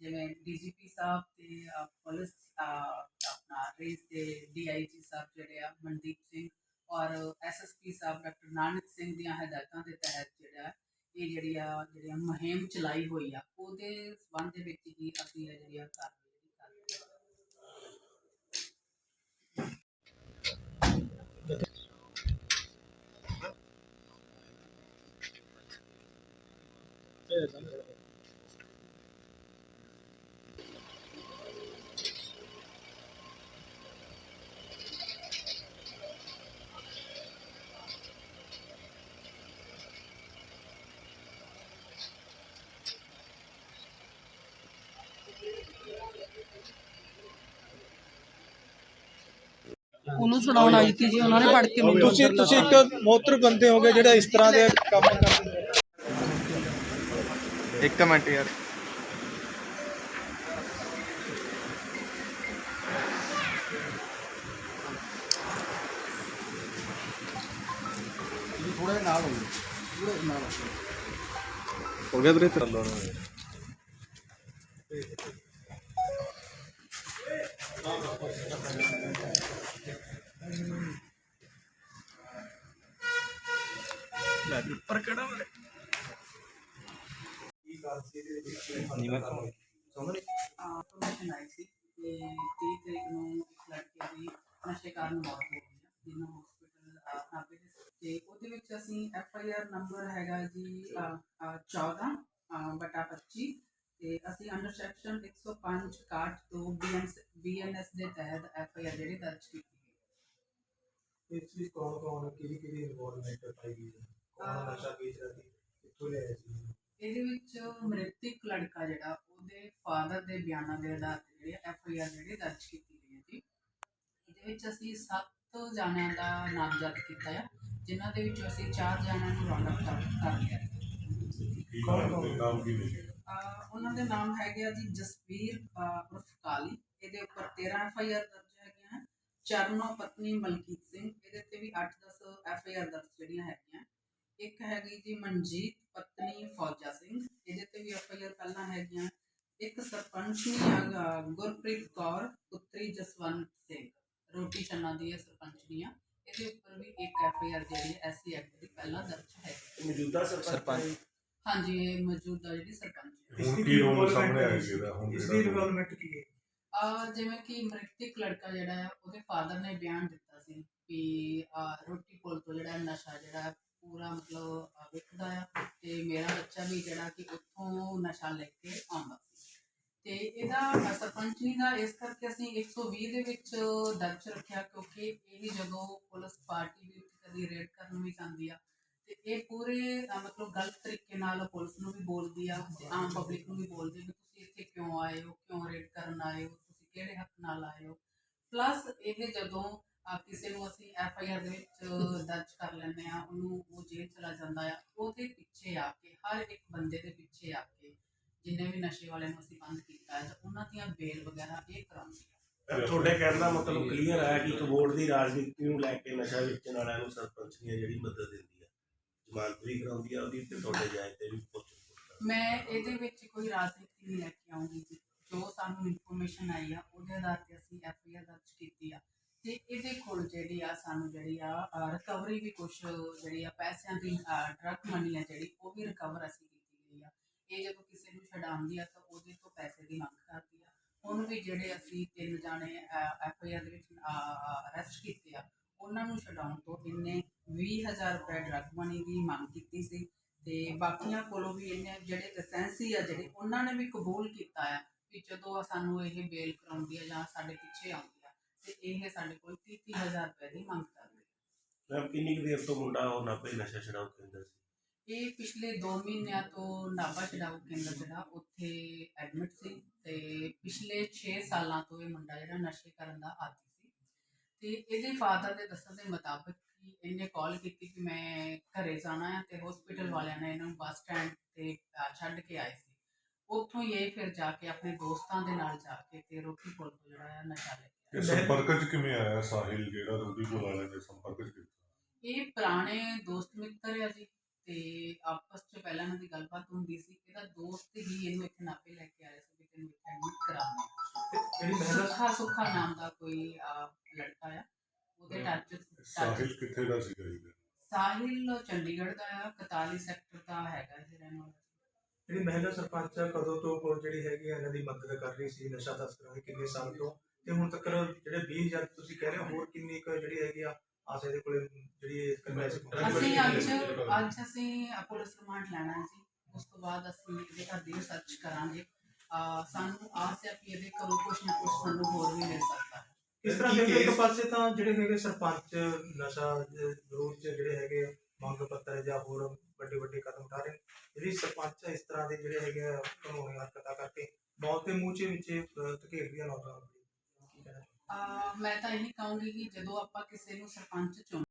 ਜਿਵੇਂ ਡੀਜੀਪੀ ਸਾਹਿਬ ਤੇ ਅਹ, ਪੁਲਿਸ ਅਹ, ਆਪਣਾ ਰੇਸ ਦੇ ਡੀਆਈਜੀ ਸਾਹਿਬ ਜਿਹੜੇ ਆ ਮਨਦੀਪ ਸਿੰਘ ਔਰ ਐਸਐਸਪੀ ਸਾਹਿਬ ਡਾਕਟਰ ਨਾਨਕ ਸਿੰਘ ਦੀਆਂ ਹਦਾਇਤਾਂ ਦੇ ਤਹਿਤ ਜਿਹੜਾ ਹੈ, ਇਹ ਜਿਹੜੀ ਆ ਜਿਹੜੀ ਆ ਮੁਹਿੰਮ ਚਲਾਈ ਹੋਈ ਆ ਉਹਦੇ ਸਬੰਧ ਦੇ ਵਿੱਚ ਹੀ ਅਸੀਂ ਇਹ ਜਿਹੜੀ ਆ ਕਾਰਵਾਈ ਕਰ ਰਹੇ ਹਾਂ। ਉਹਨੂੰ ਛੁਡਾਉਣ ਆਈ ਸੀ ਜੀ ਉਹਨਾਂ ਨੇ ਫੜ ਕੇ ਮੈਨੂੰ ਤੁਸੀਂ ਤੁਸੀਂ ਇੱਕ ਮੋਤਰ ਬੰਦੇ ਹੋਗੇ ਜਿਹੜਾ ਇਸ ਤਰ੍ਹਾਂ ਦੇ ਕੰਮ ਕਰਦੇ ਹੋ। ਇੱਕ ਮਿੰਟ ਯਾਰ। ਹੋ ਗਿਆ ਵੀਰੇ ਚੱਲੋ। ਇਨਫੋਰਮੇਸ਼ਨ ਆਈ ਸੀ ਕਿ 30 ਤਰੀਕ ਨੂੰ ਲੜਕੇ ਦੀ ਨਸ਼ੇ ਕਾਰਨ ਮੌਤ ਹੋ ਗਈ ਹੈ ਜਿਹਨੂੰ ਹਸਪੀਟਲ ਦੇ ਤੇ ਉਹਦੇ ਵਿੱਚ ਅਸੀਂ ਐਫ ਆਈ ਆਰ ਨੰਬਰ ਹੈਗਾ ਜੀ ਅਹ, ਅਹ, 14 ਅਹ, ਬਟਾ 25 ਤੇ ਅਸੀਂ ਅੰਡਰ ਸੈਕਸ਼ਨ 105 61 ਤੋਂ ਬੀਐਨਐਸ ਦੇ ਤਹਿਤ ਐਫ ਆਈ ਆਰ ਜਿਹੜੀ ਦਰਜ ਕੀਤੀ ਹੈ। ਇਸ ਵਿੱਚ ਕੌਣ ਕੌਣ ਕਿਹੜੀ ਕਿਹੜੀ ਇਨਵੋਲਵਮੈਂਟ ਪਾਈ ਗਈ ਹੈ? ਕੌਣ ਨਸ਼ਾ ਵੇਚ ਰਿਹਾ ਸੀ? ਕਿੱਥੋਂ ਲਿਆਇਆ ਸੀ? ਇਹਦੇ ਵਿੱਚ ਮ੍ਰਿਤਕ ਲੜਕਾ ਜਿਹੜਾ ਉਹਦੇ ਫਾਦਰ ਦੇ ਬਿਆਨਾਂ ਦੇ ਆਧਾਰ ਤੇ ਜਿਹੜੀ ਐਫ ਆਈ ਆਰ ਜਿਹੜੀ ਦਰਜ ਕੀਤੀ ਗਈ ਹੈ ਜੀ। ਇਹਦੇ ਵਿੱਚ ਅਸੀਂ ਸੱਤ ਜਾਣਿਆਂ ਦਾ ਨਾਮਜ਼ਦ ਕੀਤਾ ਹੈ ਜਿਨ੍ਹਾਂ ਦੇ ਵਿੱਚੋਂ ਅਸੀਂ ਚਾਰ ਜਾਣਿਆਂ ਨੂੰ ਰਾਉਂਡ ਅਪ ਕਰ ਲਿਆ। ਕੌਣ ਕੌਣ? ਅਹ ਉਹਨਾਂ ਦੇ ਨਾਮ ਹੈਗੇ ਆ ਜੀ ਜਸਵੀਰ ਉਰਫ ਕਾਲੀ। ਇਹਦੇ ਉੱਪਰ 13 ਐਫ ਆਈ ਆਰ ਦਰਜ ਹੈਗੀਆਂ। ਹੈ। ਚਰਨੋ ਪਤਨੀ ਮਲਕੀਤ ਸਿੰਘ। ਇਹਦੇ ਤੇ ਵੀ 8-10 ਐਫ ਆਈ ਆਰ ਦਰਜ ਜਿਹੜੀਆਂ ਹੈਗੀਆਂ। ਇੱਕ ਹੈਗੀ ਜੀ ਮਨਜੀਤ ਪਤਨੀ ਫੌਜਾ ਸਿੰਘ। ਇਹਦੇ ਤੇ ਵੀ ਐਫ ਆਈ ਆਰ ਪਹਿਲਾਂ ਹੈਗੀਆਂ। ਇੱਕ ਸਰਪੰਚਨੀ ਗੁਰਪ੍ਰੀਤ ਕੌਰ ਪੁੱਤਰੀ ਜਸਵੰਤ ਸਿੰਘ। ਰੋਟੀ ਛੰਨਾ ਦੀ ਇਹ ਸਰਪੰਚਨੀ ਆ ਇਹਦੇ ਉੱਪਰ ਵੀ ਇੱਕ ਐਫ ਆਈ ਆਰ ਜਿਹੜੀ ਐਸਸੀ ਐਕਟ ਦੀ ਪਹਿਲਾਂ ਦਰਜ ਹੈ। ਮੌਜੂਦਾ ਸਰਪੰਚ। ਹਾਂਜੀ ਇਹ ਮੌਜੂਦਾ ਜਿਹੜੀ ਸਰਪੰਚ ਹੈ ਇਸ ਹੁਣ ਦੀ ਕੀ ਰੋਲ involvement ਸਾਹਮਣੇ ਆਇਆ ਹੈ? ਜੀ ਇਹਦਾ? ਹੁਣ ਇਸ ਜਿਹੜਾ ਦੀ ਰੋਲ- ਇਨਵੋਲਵਮੈਂਟ ਕੀ ਹੈ ਆ ਜਿਵੇਂ ਕਿ ਮ੍ਰਿਤਕ ਲੜਕਾ ਜਿਹੜਾ ਆ ਉਹਦੇ ਫਾਦਰ ਨੇ ਬਿਆਨ ਦਿੱਤਾ ਸੀ ਕਿ ਆਹ, ਰੋਟੀ ਪੁਲ ਤੋਂ ਜਿਹੜਾ ਨਸ਼ਾ ਜਿਹੜਾ ਹੈ ਪੂਰਾ ਮਤਲਬ ਆਹ, ਵਿਕਦਾ ਆ ਤੇ ਮੇਰਾ ਬੱਚਾ ਵੀ ਜਿਹੜਾ ਕਿ ਉੱਥੋਂ ਨਸ਼ਾ ਲੈ ਕੇ ਆਉਂਦਾ ਸੀ ਤੇ ਇਹਦਾ ਅਹ, ਸਰਪੰਚਨੀ ਦਾ ਇਸ ਕਰਕੇ ਅਸੀਂ 120 ਦੇ ਵਿੱਚ ਦਰਜ ਰੱਖਿਆ ਕਿਉਂਕਿ ਇਹ ਜਦੋਂ ਪੁਲਿਸ ਪਾਰਟੀ ਵੀ ਕਦੀ ਰੇਡ ਕਰਨ ਵੀ ਜਾਂਦੀ ਆ ਤੇ ਇਹ ਪੂਰੇ ਅਹ, ਮਤਲਬ ਗਲਤ ਤਰੀਕੇ ਨਾਲ ਪੁਲਿਸ ਨੂੰ ਵੀ ਬੋਲਦੀ ਆ ਤੇ ਆਮ ਪਬਲਿਕ ਨੂੰ ਵੀ ਬੋਲਦੀ ਵੀ ਤੁਸੀਂ ਇੱਥੇ ਕਿਉਂ ਆਏ ਹੋ ਕਿਉਂ ਰੇਡ ਕਰਨ ਆਏ ਹੋ ਤੁਸੀਂ ਕਿਹੜੇ ਹੱਕ ਨਾਲ ਆਏ ਹੋ? ਪਲੱਸ ਇਹ ਜਦੋਂ ਅਹ, ਕਿਸੇ ਨੂੰ ਅਸੀਂ ਐਫ ਆਈ ਆਰ ਦੇ ਵਿੱਚ ਦਰਜ ਕਰ ਲੈਂਦੇ ਆ ਉਹਨੂੰ ਉਹ ਜੇਲ੍ਹ ਚਲਾ ਜਾਂਦਾ ਆ ਉਹਦੇ ਪਿੱਛੇ ਆ ਕੇ ਹਰ ਇੱਕ ਬੰਦੇ ਦੇ ਪਿੱਛੇ ਆ ਕੇ ਜਿੰਨੇ ਵੀ ਨਸ਼ੇ ਵਾਲਿਆਂ ਨੂੰ ਅਸੀਂ ਬੰਦ ਕੀਤਾ ਹੈ ਤਾਂ ਉਹਨਾਂ ਦੀਆਂ ਬੇਲ ਵਗੈਰਾ ਇਹ ਕਰਾਉਂਦੀ ਆ। ਤੁਹਾਡੇ ਕਹਿਣ ਦਾ ਮਤਲਬ ਕਲੀਅਰ ਹੈ ਕਿ ਇੱਕ ਵੋਟ ਦੀ ਰਾਜਨੀਤੀ ਨੂੰ ਲੈ ਕੇ ਨਸ਼ਾ ਵੇਚਣ ਵਾਲਿਆਂ ਨੂੰ ਸਰਪੰਚ ਨੇ ਜਿਹੜੀ ਮਦਦ ਦਿੰਦੀ ਹੈ। ਜ਼ਮਾਨਤ ਕਰਾਉਂਦੀ ਹੈ ਉਹਦੀ ਤੇ ਤੁਹਾਡੇ ਜਾਇਜ਼ ਤੇ ਵੀ ਪੁੱਛ ਮੈਂ ਇਹਦੇ ਵਿੱਚ ਕੋਈ ਰਾਜਨੀਤੀ ਨਹੀਂ ਲੈ ਕੇ ਆਉਂਗੀ ਜੀ। ਜੋ ਸਾਨੂੰ ਇਨਫੋਰਮੇਸ਼ਨ ਆਈ ਆ, ਉਹਦੇ ਆਧਾਰ ਤੇ ਅਸੀਂ ਐਫ ਦਰਜ ਕੀਤੀ ਆ। ਤੇ ਇਹਦੇ ਕੋਲ ਜਿਹੜੀ ਆ ਸਾਨੂੰ ਜਿਹੜੀ ਆ ਰਿਕਵਰੀ ਵੀ ਕੁਝ ਜਿਹੜੀ ਆ ਪੈਸਿਆਂ ਦੀ ਡਰਗ ਮਨੀ ਆ ਜਿਹੜੀ, ਉਹ ਵੀ ਰਿਕਵਰ ਅਸੀਂ ਕੀਤੀ ਗਈ ਆ। ਇਹ ਜਦੋਂ ਕਿਸੇ ਨੂੰ ਛਡਾਉਂਦੀ ਆ ਤਾਂ ਉਹਦੇ ਤੋਂ ਪੈਸੇ ਦੀ ਮੰਗ ਕਰਦੀ ਆ। ਹੁਣ ਵੀ ਜਿਹੜੇ ਅਸੀਂ ਤਿੰਨ ਜਾਣੇ ਐਫ ਦੇ ਵਿੱਚ ਅਰੈਸਟ ਕੀਤੇ ਆ, ਉਹਨਾਂ ਨੂੰ ਛਡਾਉਣ ਤੋਂ ਇਹਨੇ 20000 ਰੁਪਏ ਡਰਗ ਮਨੀ ਦੀ ਮੰਗ ਕੀਤੀ ਸੀ ਤੇ ਬਾਕੀਆਂ ਕੋਲੋਂ ਵੀ ਇਹਨੇ ਜਿਹੜੇ ਲਾਇਸੈਂਸੀ ਆ ਜਿਹੜੇ ਉਹਨਾਂ ਨੇ ਵੀ ਕਬੂਲ ਕੀਤਾ ਆ ਕਿ ਜਦੋਂ ਸਾਨੂੰ ਇਹ ਬੇਲ ਕਰਾਉਂਦੀ ਆ ਜਾਂ ਸਾਡੇ ਪਿੱਛੇ ਆਉਂਦੀ ਆ ਤੇ ਇਹ ਸਾਡੇ ਕੋਲ 30000 ਰੁਪਏ ਦੀ ਮੰਗ ਕਰਦੀ ਆ। ਮੈਂ ਕਿੰਨੀ ਕੁ ਦੇਰ ਤੋਂ ਮੁੰਡਾ ਉਹ ਨਾਪੇ ਨਸ਼ਾ ਛਡਾਉ ਕੇਂਦਰ ਸੀ? ਇਹ ਪਿਛਲੇ 2 ਮਹੀਨਿਆਂ ਤੋਂ ਨਾਭਾ ਛਡਾਊ ਕੇਂਦਰ ਜਿਹੜਾ ਉੱਥੇ ਐਡਮਿਟ ਸੀ ਤੇ ਪਿਛਲੇ 6 ਸਾਲਾਂ ਤੋਂ ਇਹ ਮੁੰਡਾ ਜਿਹੜਾ ਨਸ਼ੇ ਕਰਨ ਦਾ ਆਦੀ ਸੀ। ਤੇ ਇਹਦੇ ਫਾਦਰ ਦੇ ਦੱਸਣ ਦੇ ਮੁਤਾਬਕ ਇਹਨੇ ਕਾਲ ਕੀਤੀ ਕਿ ਮੈਂ ਘਰੇ ਜਾਣਾ ਹੈ ਤੇ ਹਸਪੀਟਲ ਵਾਲਿਆਂ ਨੇ ਇਹਨੂੰ ਬੱਸ ਸਟੈਂਡ ਤੇ ਅਹ, ਛੱਡ ਕੇ ਆਏ ਸੀ। ਉੱਥੋਂ ਹੀ ਇਹ ਫਿਰ ਜਾ ਕੇ ਆਪਣੇ ਦੋਸਤਾਂ ਦੇ ਨਾਲ ਜਾ ਕੇ ਤੇ ਰੋਟੀ ਪੁਲ ਤੋਂ ਜਿਹੜਾ ਹੈ ਨਸ਼ਾ ਲੈ ਕੇ। ਇਹ ਸੰਪਰਕ ਚ ਕਿਵੇਂ ਆਇਆ ਸਾਹਿਲ ਜਿਹੜਾ ਰੋਦੀ ਬੁਲਾ ਲੈਂਦੇ ਸੰਪਰਕ ਚ ਕੀਤਾ? ਇਹ ਪੁਰਾਣੇ ਦੋਸਤ ਮਿੱਤਰ ਆ ਜੀ ਤੇ ਆਪਸ ਚ ਪਹਿਲਾਂ ਇਹਨਾਂ ਦੀ ਗੱਲਬਾਤ ਹੁੰਦੀ ਸੀ। ਇਹਦਾ ਦੋਸਤ ਹੀ ਇਹਨੂੰ ਇੱਥੇ ਨਾਪੇ ਲੈ ਕੇ ਆਇਆ ਸੀ ਵੀ ਤੈਨੂੰ ਜਿਹੜੀ ਮਹਿਲਾ ਸੁੱਖਾ ਸੁੱਖਾ ਨਾਮ ਦਾ ਕੋਈ ਅਹ, ਲੜਕਾ ਆ ਉਹਦੇ ਟੱਚ ਸਾਹਿਲ ਕਿੱਥੇ ਦਾ ਸੀਗਾ ਜੀ? ਸਾਹਿਲ ਚੰਡੀਗੜ੍ਹ ਦਾ ਆ 41 ਸੈਕਟਰ ਦਾ ਹੈਗਾ ਇਹ ਰਹਿਣ ਵਾਲਾ। ਜਿਹੜੀ ਮਹਿਲਾ ਸਰਪੰਚ ਆ, ਕਦੋਂ ਤੋਂ ਉਹ ਜਿਹੜੀ ਹੈਗੀ ਆ ਇਹਨਾਂ ਦੀ ਮਦਦ ਕਰ ਰਹੀ ਸੀ ਨਸ਼ਾ ਤਸਕਰਾਂ ਦੀ ਕਿੰਨੇ ਸਾਲ ਤੋਂ? ਤੇ ਹੁਣ ਤੱਕ ਜਿਹੜੇ 20000 ਤੁਸੀਂ ਕਹਿ ਰਹੇ ਹੋ ਹੋਰ ਕਿੰਨੀ ਕੁ ਜਿਹੜੀ ਹੈਗੀ ਆ ਆਸੇ ਦੇ ਕੋਲੇ ਜਿਹੜੀ ਕਨਵੈਂਸ ਅਸੀਂ ਅੱਜ ਅੱਜ ਅਸੀਂ ਪੁਲਿਸ ਰਿਮਾਂਡ ਲੈਣਾ ਹੈ ਜੀ। ਉਸ ਤੋਂ ਬਾਅਦ ਅਸੀਂ ਇਹਦੇ ਘਰ ਦੀ ਰਿਸਰਚ ਕਰਾਂਗੇ। ਅ, ਸਾਨੂੰ ਆਸ ਹੈ ਕਿ ਇਹਦੇ ਕੋਲੋਂ ਕੁਝ ਨਾ ਕੁਝ ਸਾਨੂੰ ਹੋਰ ਵੀ ਮਿਲ ਸਕਦਾ ਇਸ ਤਰ੍ਹਾਂ ਦੇ ਇੱਕ ਪਾਸੇ ਤਾਂ ਜਿਹੜੇ ਹੈਗੇ ਸਰਪੰਚ ਨਸ਼ਾ ਵਿਰੋਧ ਚ ਜਿਹੜੇ ਹੈਗੇ ਆ, ਮੰਗ ਪੱਤਰ ਜਾਂ ਹੋਰ ਵੱਡੇ ਵੱਡੇ ਕਦਮ ਉਠਾ ਰਹੇ ਨੇ ਜਿਹੜੀ ਸਰਪੰਚ ਆ, ਇਸ ਤਰ੍ਹਾਂ ਦੇ ਜਿਹੜੇ ਹੈਗੇ ਆ, ਕਾਨੂੰਨੀ ਹਰਕਤਾਂ ਕਰਕੇ ਮੌਤ ਦੇ ਮੂੰਹ ਚ ਵਿੱਚ ਅਹ, ਧਕੇਲਦੀਆਂ ਨੌਜਵਾਨ ਪੀੜ੍ਹੀ। ਕੀ ਕਹਿਣਾ ਚਾਹੋਗੇ? ਅ, ਮੈਂ ਤਾਂ ਇਹ ਕਹੂੰਗੀ ਕਿ ਜਦੋਂ ਆਪਾਂ ਕਿਸੇ ਨੂੰ ਸਰਪੰਚ ਚੁਣ